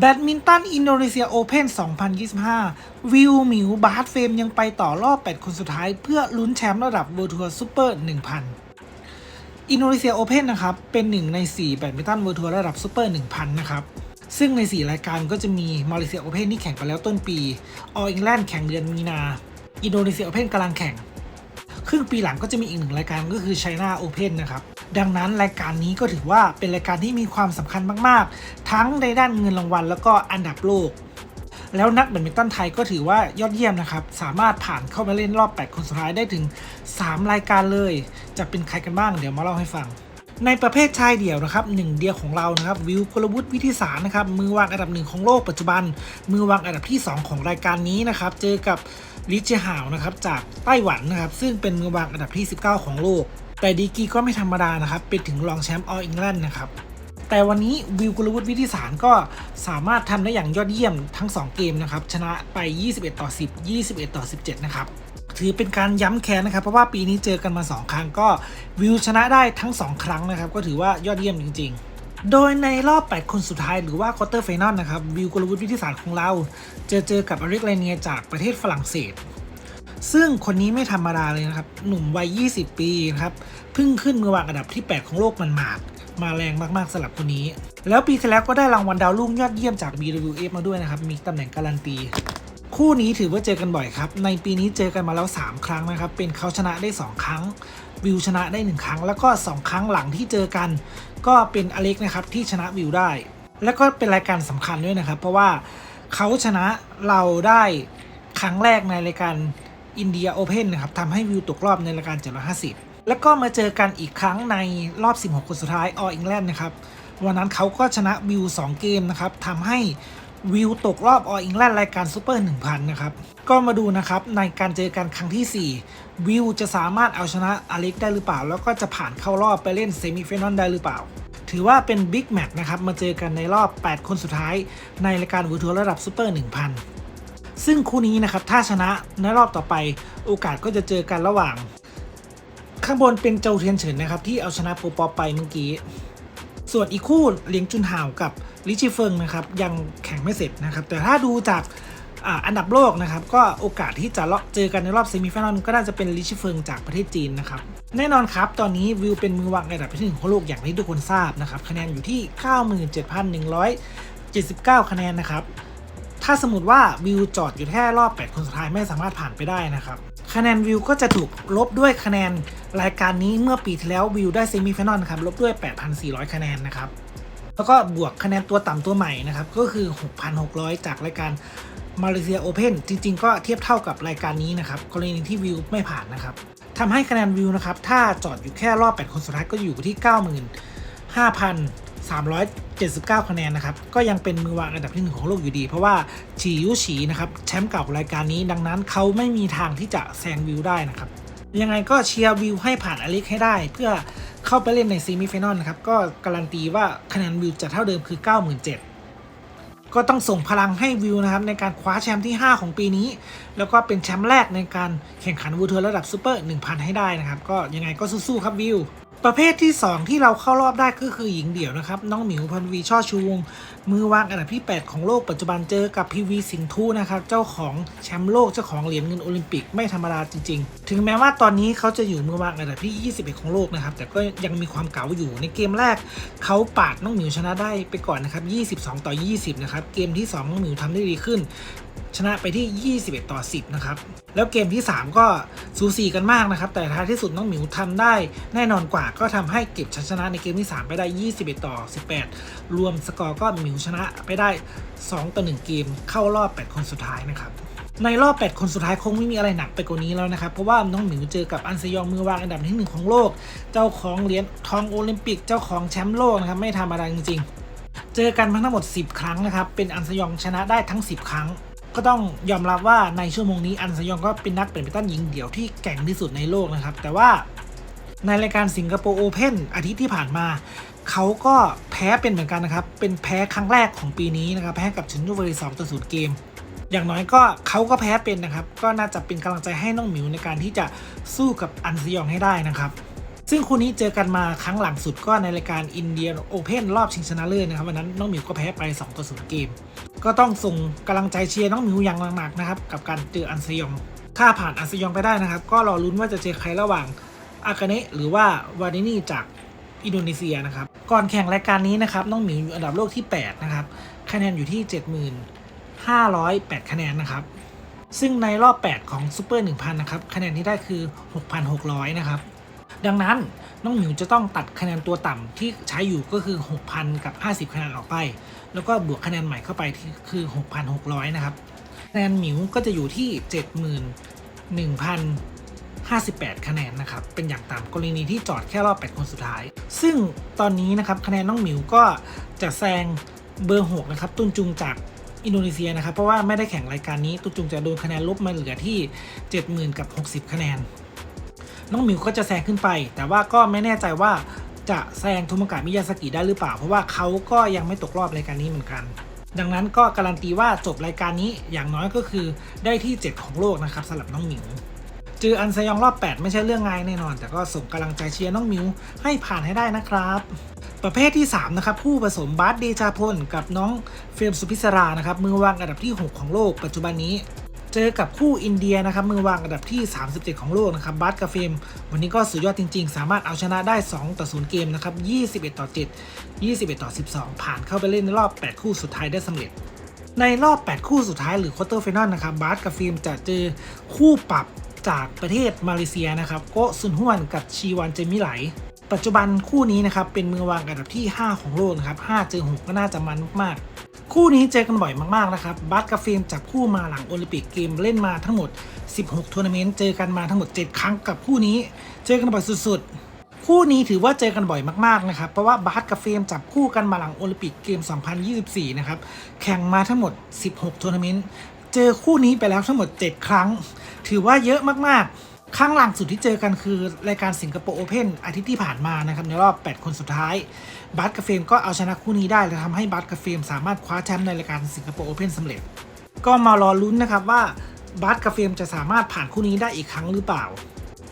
แบดมินตันอินโดนีเซียโอเพน2025 วิวหมิวบาร์ดเฟมยังไปต่อรอบ 8 คนสุดท้าย เพื่อลุ้นแชมป์ระดับ World Tour Super 1000 อินโดนีเซียโอเพนนะครับ เป็นหนึ่งใน 4 แบดมินตัน World Tour ระดับ Super 1000 นะครับ ซึ่งใน 4 รายการก็จะมีมาเลเซียโอเพนที่แข่งไปแล้วต้นปีออ l อิงแลนด์แข่งเดือนมีนา อินโดนีเซียโอเพนกำลังแข่ง ครึ่งปีหลังก็จะมีอีกหนึ่งรายการก็คือ China Open นะครับ ดังนั้นรายการนี้ก็ถือว่าเป็นรายการที่มีความสำคัญมาก ๆ ทั้งในด้านเงินรางวัลแล้วก็อันดับโลก แล้วนักแบดมินตันไทยก็ถือว่ายอดเยี่ยมนะครับ สามารถผ่านเข้ามาเล่นรอบ 8 คนสุดท้ายได้ถึง 3 รายการเลย จะเป็นใครกันบ้างเดี๋ยวมาเล่าให้ฟังในประเภทชายเดี่ยวนะครับหนึ่งเดียวของเรานะครับวิวกลวุฒิวิทิสารนะครับมือวางอันดับหนึ่งของโลกปัจจุบัน มือวางอันดับที่ 2 ของรายการนี้นะครับเจอกับลิเจฮาวนะครับจากไต้หวันนะครับซึ่งเป็นมือวางอันดับที่ 19 ของโลก แต่ดีกีก็ไม่ธรรมดานะครับเป็นถึงรองแชมป์ออ l อิงแลนด์นะครับแต่วันนี้วิวกลวุฒิวิทิสารก็สามารถทำได้อย่างยอดเยี่ยมทั้ง 2 เกมนะครับ ชนะไป 21 ต่อ 10 21 ต่อ 17 นะครับ ถือเป็นการย้ำแค้นนะครับ เพราะว่าปีนี้เจอกันมา 2 ครั้งก็วิวชนะได้ทั้ง 2 ครั้งนะครับ ก็ถือว่ายอดเยี่ยมจริง ๆ โดยในรอบ 8 คนสุดท้ายหรือว่าควอเตอร์ไฟนอลนะครับวิวกลวุฒิวิทยาศารของเรา เจอเจอกับอเล็กไลเนียจากประเทศฝรั่งเศส ซึ่งคนนี้ไม่ธรรมดาเลยนะครับ หนุ่มวัย 20 ปีนะครับเพิ่งขึ้นมือวางอันดับที่ 8 ของโลกมันหมาดมาแรงมากๆสำหรับคนนี้ แล้วปีที่แล้วก็ได้รางวัลดาวรุ่งยอดเยี่ยมจาก BWF มาด้วยนะครับ มีตำแหน่งการันตี คู่นี้ถือว่าเจอกันบ่อยครับ ในปีนี้เจอกันมาแล้ว 3 ครั้งนะครับ เป็นเขาชนะได้ 2 ครั้ง วิวชนะได้ 1 ครั้ง แล้วก็ 2 ครั้งหลังที่เจอกัน ก็เป็นอเล็กนะครับที่ชนะวิวได้ แล้วก็เป็นรายการสำคัญด้วยนะครับ เพราะว่าเขาชนะเราได้ครั้งแรกในรายการ อินเดียโอเพนนะครับทำให้วิวตกรอบในรายการ 750 แล้วก็มาเจอกันอีกครั้งในรอบ 16 คนสุดท้ายอออิงแลนด์นะครับวันนั้นเขาก็ชนะวิว 2 เกมนะครับทำให้วิวตกรอบอออิงแลนด์รายการซูเปอร์ 1000 นะครับ ก็มาดูนะครับ ในการเจอกันครั้งที่ 4 วิวจะสามารถเอาชนะอเล็กได้หรือเปล่า แล้วก็จะผ่านเข้ารอบไปเล่นเซมิฟิแนลได้หรือเปล่า ถือว่าเป็นบิ๊กแมตช์นะครับ มาเจอกันในรอบ 8 คนสุดท้ายในรายการวูทัวร์ระดับซูเปอร์ 1000 ซึ่งคู่นี้นะครับถ้าชนะในรอบต่อไป โอกาสก็จะเจอกันระหว่าง ข้างบนเป็นโจวเทียนเฉินนะครับ ที่เอาชนะโปปอไปเมื่อกี้ ส่วนอีกคู่เหลียงจุนห่าวกับลิชิเฟิงนะครับยังแข่งไม่เสร็จนะครับ แต่ถ้าดูจากอันดับโลกนะครับ ก็โอกาสที่จะเลาะเจอกันในรอบเซมิไฟแนลก็น่าจะเป็นลิชิเฟิงจากประเทศจีนนะครับ แน่นอนครับ ตอนนี้วิวเป็นมือวางอันดับที่หนึ่งของโลกอย่างที่ทุกคนทราบนะครับ คะแนนอยู่ที่ 97,179 คะแนนนะครับ ถ้าสมมติว่าวิวจอดอยู่แค่รอบ 8 คนสุดท้ายไม่สามารถผ่านไปได้นะครับ คะแนนวิวก็จะถูกลบด้วยคะแนนรายการนี้เมื่อปีที่แล้ววิวได้เซมิไฟนอลนะครับลบด้วย 8,400 คะแนนนะครับแล้วก็บวกคะแนนตัวต่ำตัวใหม่นะครับ ก็คือ 6,600 จากรายการมาเลเซียโอเพนจริง ๆ ก็เทียบเท่ากับรายการนี้นะครับกรณีที่วิวไม่ผ่านนะครับทำให้คะแนนวิวนะครับ ถ้าจอดอยู่แค่รอบ 8 คนสุดท้ายก็อยู่ที่ 95,000 379 คะแนนนะครับ ก็ยังเป็นมือวางอันดับที่หนึ่งของโลกอยู่ดี เพราะว่าฉียุฉีนะครับแชมป์เก่ารายการนี้ดังนั้นเขาไม่มีทางที่จะแซงวิวได้นะครับ ยังไงก็เชียร์วิวให้ผ่านอเล็กให้ได้ เพื่อเข้าไปเล่นในซีมิไฟแนลนะครับ ก็การันตีว่าคะแนนวิวจะเท่าเดิมคือ 97,000 ก็ต้องส่งพลังให้วิวนะครับในการคว้าแชมป์ที่ 5 ของปีนี้ แล้วก็เป็นแชมป์แรกในการแข่งขันวูทัวร์ระดับซูเปอร์ 1000 ให้ได้นะครับ ก็ยังไงก็สู้ๆครับวิว ประเภทที่ 2 ที่เราเข้ารอบได้ก็คือหญิงเดี่ยวนะครับ น้องหมิวพันวีช่อชูวง มือวางอันดับที่ 8 ของโลกปัจจุบันเจอกับพีวีสิงห์ทูนะครับ เจ้าของแชมป์โลกเจ้าของเหรียญเงินโอลิมปิกไม่ธรรมดาจริง ๆ ถึงแม้ว่าตอนนี้เขาจะอยู่มือวางอันดับที่ 21 ของโลกนะครับ แต่ก็ยังมีความเก๋าอยู่ในเกมแรก เขาปาดน้องหมิวชนะได้ไปก่อนนะครับ 22 ต่อ 20 นะครับเกมที่ 2 น้องหมิวทำได้ดีขึ้น ชนะไปที่ 21 ต่อ 10 นะครับ แล้วเกมที่ 3 ก็สูสีกันมากนะครับ แต่ท้ายที่สุดน้องหมิวทำได้แน่นอนกว่าก็ทำให้เก็บชัยชนะในเกมที่ 3 ไปได้ 21 ต่อ 18 รวมสกอร์ก็หมิวชนะไปได้ 2 ต่อ 1 เกมเข้ารอบ 8 คนสุดท้ายนะครับในรอบ 8 คนสุดท้ายคงไม่มีอะไรหนักไปกว่านี้แล้วนะครับ เพราะว่าน้องหมิวเจอกับอันซยองมือวางอันดับที่หนึ่งของโลก เจ้าของเหรียญทองโอลิมปิก เจ้าของแชมป์โลกนะครับไม่ธรรมดาจริงๆ เจอกันมาทั้งหมด 10 ครั้งนะครับ เป็นอันซยองชนะได้ทั้ง 10 ครั้ง ก็ต้องยอมรับว่าในชั่วโมงนี้อันซยองก็เป็นนักแบดมินตันหญิงเดี่ยวที่แกร่งที่สุดในโลกนะครับ แต่ว่าในรายการสิงคโปร์โอเพนอาทิตย์ที่ผ่านมา เขาก็แพ้เป็นเหมือนกันนะครับ เป็นแพ้ครั้งแรกของปีนี้นะครับ แพ้กับชินยูเวอรีสองต่อศูนย์เกม อย่างน้อยก็เขาก็แพ้เป็นนะครับ ก็น่าจะเป็นกำลังใจให้น้องหมิวในการที่จะสู้กับอันซยองให้ได้นะครับซึ่งคู่นี้เจอกันมาครั้งหลังสุดก็ในรายการอินเดียโอเพนรอบชิงชนะเลิศนะครับวันนั้นน้องหมิวก็แพ้ไป2ต่อ0เกม ก็ต้องส่งกำลังใจเชียร์น้องหมิวอย่างหนักๆนะครับ กับการเจออันซยอง ถ้าผ่านอันซยองไปได้นะครับ ก็รอลุ้นว่าจะเจอใครระหว่างอากาเนะหรือว่าวาดินีจากอินโดนีเซียนะครับ ก่อนแข่งรายการนี้นะครับน้องหมิวอยู่อันดับโลกที่ 8 นะครับ คะแนนอยู่ที่ 7508 คะแนนนะครับ ซึ่งในรอบ 8 ของซูเปอร์ 1000 นะครับ คะแนนที่ได้คือ 6,600 นะครับ ดังนั้นน้องหมิวจะต้องตัดคะแนนตัวต่ำที่ใช้อยู่ก็คือ 6,000 กับ 50 คะแนนออกไป แล้วก็บวกคะแนนใหม่เข้าไปที่คือ 6,600 นะครับ คะแนนหมิวก็จะอยู่ที่ 71,058 คะแนนนะครับ เป็นอย่างต่ำกรณีที่จอดแค่รอบ 8 คนสุดท้าย ซึ่งตอนนี้นะครับคะแนนน้องหมิวก็จะแซงเบอร์ 6 นะครับ ตุนจุงจากอินโดนีเซียนะครับ เพราะว่าไม่ได้แข่งรายการนี้ตุนจุงจะโดนคะแนนลบมาเหลือที่ 70,000 กับ 60 คะแนน น้องหมิวก็จะแซงขึ้นไป แต่ว่าก็ไม่แน่ใจว่าจะแซงทโมกะมิยาสกิได้หรือเปล่า เพราะว่าเขาก็ยังไม่ตกรอบรายการนี้เหมือนกัน ดังนั้นก็การันตีว่าจบรายการนี้อย่างน้อยก็คือได้ที่ 7 ของโลกนะครับสำหรับน้องหมิวเจออันซยองรอบ 8 ไม่ใช่เรื่องง่ายแน่นอน แต่ก็ส่งกำลังใจเชียร์น้องมิวให้ผ่านให้ได้นะครับ ประเภทที่ 3 นะครับ ผู้ผสมบาสเดชาพลกับน้องเฟรมสุพิศรานะครับมือวางอันดับที่ 6 ของโลกปัจจุบันนี้ เจอกับคู่อินเดียนะครับมือวางอันดับที่ 37 ของโลกนะครับบาสกับเฟมวันนี้ก็สุดยอดจริง ๆ สามารถเอาชนะได้ 2 ต่อ 0 เกมนะครับ 21 ต่อ 7 21 ต่อ 12 ผ่านเข้าไปเล่นในรอบ 8 คู่สุดท้ายได้สำเร็จในรอบ 8 คู่สุดท้ายหรือควอเตอร์ไฟนอลนะครับบาสกับฟิล์มจะเจอคู่ปรับจากประเทศมาเลเซียนะครับโกซุนฮวนกับชีวันเจมิไหล ปัจจุบันคู่นี้นะครับเป็นมือวางอันดับที่ 5 ของโลกนะครับ5เจอ6ก็น่าจะมันมาก คู่นี้เจอกันบ่อยมากๆนะครับบาสกับฟิล์มจับคู่มาหลังโอลิมปิกเกมเล่นมาทั้งหมด 16ทัวร์นาเมนต์เจอกันมาทั้งหมด 7 ครั้งกับคู่นี้ เจอกันบ่อยสุดๆ คู่นี้ถือว่าเจอกันบ่อยมากๆนะครับ เพราะว่าบาสกับเฟรมจับคู่กันมาหลังโอลิมปิกเกม 2024 นะครับ แข่งมาทั้งหมด 16ทัวร์นาเมนต์ เจอคู่นี้ไปแล้วทั้งหมด 7 ครั้ง ถือว่าเยอะมากๆ ครั้งหลังสุดที่เจอกันคือ รายการสิงคโปร์โอเพนอาทิตย์ที่ผ่านมานะครับ ในรอบ 8 คนสุดท้ายบาสกับเฟมก็เอาชนะคู่นี้ได้และทำให้บาสกับเฟมสามารถคว้าแชมป์ในรายการสิงคโปร์โอเพนสำเร็จ ก็มารอลุ้นนะครับว่าบาสกับเฟมจะสามารถผ่านคู่นี้ได้อีกครั้งหรือเปล่า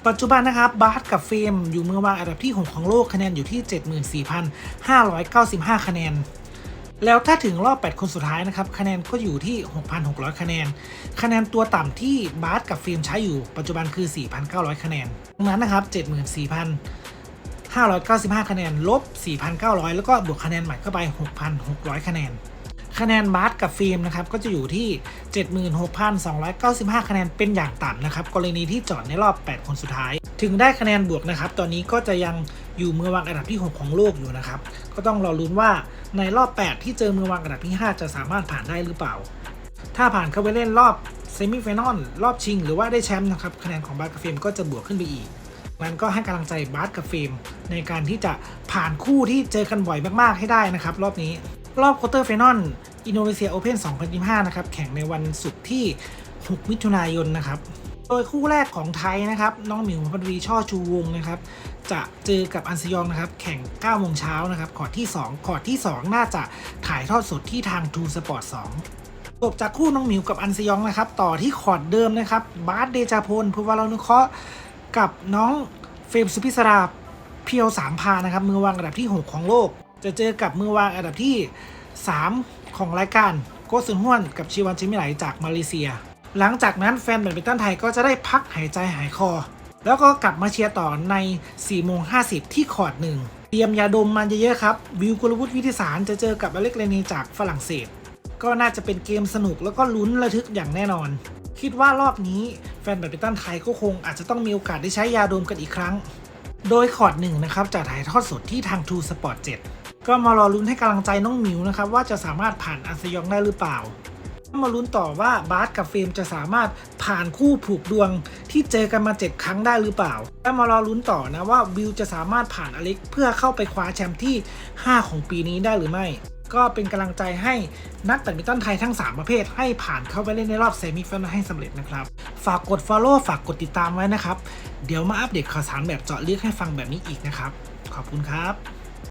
ปัจจุบันนะครับบาสกับเฟมอยู่มือวางอันดับที่ 6 ของโลกคะแนนอยู่ที่ 74,595 คะแนน แล้วถ้าถึงรอบ 8 คนสุดท้ายนะครับคะแนนก็อยู่ที่ 6,600 คะแนน คะแนนตัวต่ำที่บาร์สกับฟิล์มใช้อยู่ปัจจุบันคือ 4,900 คะแนนดังนั้นนะครับ 74,595 คะแนนลบ 4,900 แล้วก็บวกคะแนนใหม่เข้าไป 6,600 คะแนน คะแนนบาสกับฟิล์มนะครับก็จะอยู่ที่ 76,295 คะแนนเป็นอย่างต่ำนะครับกรณีที่จอดในรอบ 8 คนสุดท้าย ถึงได้คะแนนบวกนะครับ ตอนนี้ก็จะยังอยู่มือวางอันดับที่ 6 ของโลกอยู่นะครับ ก็ต้องรอลุ้นว่าในรอบ 8 ที่เจอมือวางอันดับที่ 5 จะสามารถผ่านได้หรือเปล่า ถ้าผ่านเข้าไปเล่นรอบเซมิไฟแนอลรอบชิง หรือว่าได้แชมป์นะครับคะแนนของบาสกับฟิล์มก็จะบวกขึ้นไปอีกมันก็ให้กำลังใจบาสกับเฟรมในการที่จะผ่านคู่ที่เจอกันบ่อยมากๆให้ได้นะครับ รอบนี้ รอบควอเตอร์ไฟนอลอินโดนีเซียโอเพน2025 นะครับ แข่งในวันศุกร์ที่ 6 มิถุนายนนะครับ โดยคู่แรกของไทยนะครับ น้องหมิวพันวีช่อชูวงนะครับ จะเจอกับอันซยองนะครับ แข่ง 9 โมงเช้านะครับคอดที่2คอดที่ 2 น่าจะถ่ายทอดสดที่ทางทูสปอร์ต2จบจากคู่น้องหมิวกับอันซยองนะครับ ต่อที่คอร์ดเดิมนะครับ บาสเดจาพลพูวารานุเคราะห์กับน้องเฟรมสุพิศราเพียวสามพานะครับ มือวางอันดับที่ 6 ของโลก จะเจอกับมือวางอันดับที่ 3 ของรายการโกซุนฮวนกับชีวันชิมิไหลจากมาเลเซีย หลังจากนั้นแฟนแบดมินตันไทยก็จะได้พักหายใจหายคอ แล้วก็กลับมาเชียร์ต่อใน4โมง50 ที่คอร์ดหนึ่งเตรียมยาดมมันเยอะๆครับ วิวกุลวุฒิวิทิสารจะเจอกับอเล็กเรนีจากฝรั่งเศส ก็น่าจะเป็นเกมสนุกแล้วก็ลุ้นระทึกอย่างแน่นอน คิดว่ารอบนี้แฟนแบดมินตันไทยก็คงอาจจะต้องมีโอกาสได้ใช้ยาดมกันอีกครั้ง โดยคอร์ดหนึ่งนะครับจะถ่ายทอดสดที่ทาง True Sport 7 ก็มารอลุ้นให้กำลังใจน้องหมิวนะครับว่าจะสามารถผ่านอันซยองได้หรือเปล่า มาลุ้นต่อว่าบาสกับเฟรมจะสามารถผ่านคู่ผูกดวงที่เจอกันมา 7 ครั้งได้หรือเปล่า และมารอลุ้นต่อนะว่าวิวจะสามารถผ่านอเล็กเพื่อเข้าไปคว้าแชมป์ที่ 5 ของปีนี้ได้หรือไม่ ก็เป็นกำลังใจให้นักแบดมินตันไทยทั้ง 3 ประเภท ให้ผ่านเข้าไปเล่นในรอบเซมิไฟแนลให้สำเร็จนะครับ ฝากกด Follow ฝากกดติดตามไว้นะครับ เดี๋ยวมาอัปเดตข่าวสารแบบเจาะลึกให้ฟังแบบนี้อีกนะครับ ขอบคุณครับ